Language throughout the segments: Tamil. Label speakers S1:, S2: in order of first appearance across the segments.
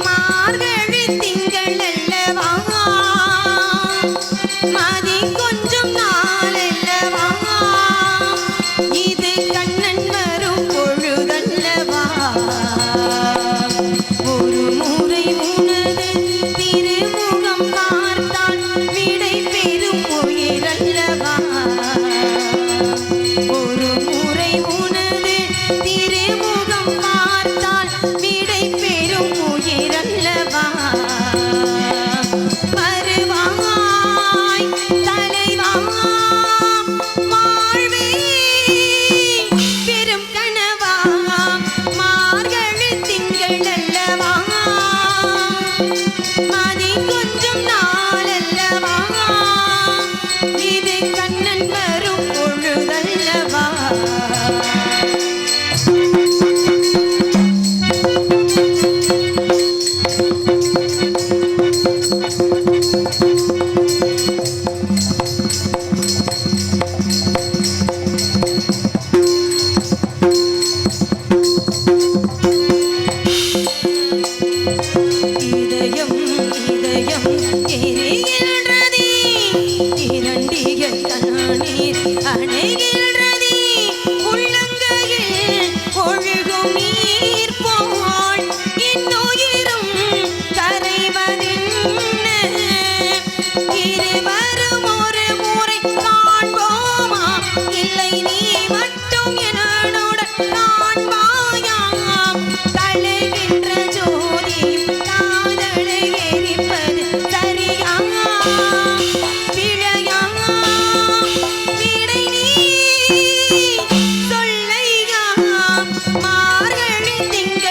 S1: மார்கழி இதயம் எரியும்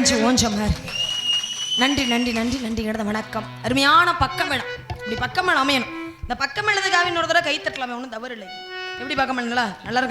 S1: எழுந்துச்சு ஓஞ்ச நன்றி நன்றி நன்றி நன்றி கிடந்த வணக்கம். அருமையான பக்கமேளம் இப்படி பக்கமேளம் அமையணும். இந்த பக்கமேளத்துக்காக இன்னொரு தடவை கை தட்டலாமே ஒன்றும் தவறு இல்லை எப்படி பக்கமேளங்களா நல்லா இருக்கா?